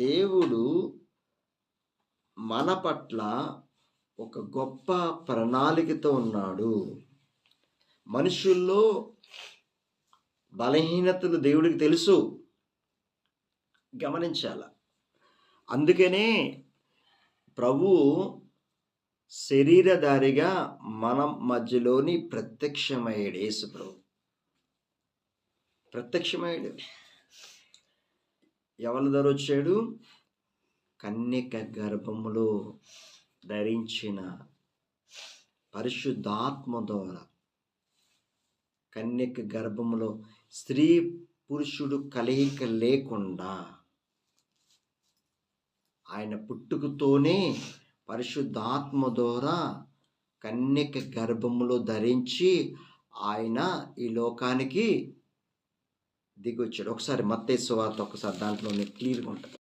దేవుడు మన పట్ల ఒక గొప్ప ప్రణాళికతో ఉన్నాడు. మనుషుల్లో బలహీనతలు దేవుడికి తెలుసు. గమనించాల. అందుకనే ప్రభు శరీరధారిగా మన మధ్యలోని ప్రత్యక్షమయ్యాడు యేసు ప్రభు. ప్రత్యక్షమయ్యాడు. ఎవరి ద్వారా వచ్చాడు? కన్యక గర్భములో ధరించిన పరిశుద్ధాత్మ ద్వారా. కన్యక గర్భములో స్త్రీ పురుషుడు కలయిక లేకుండా ఆయన పుట్టుకతోనే పరిశుద్ధాత్మ ద్వారా కన్యక గర్భములో ధరించి ఆయన ఈ లోకానికి దిగొచ్చాడు ఒకసారి మత్తేసు వార్త ఒకసారి దాంట్లో క్లియర్గా ఉంటుంది.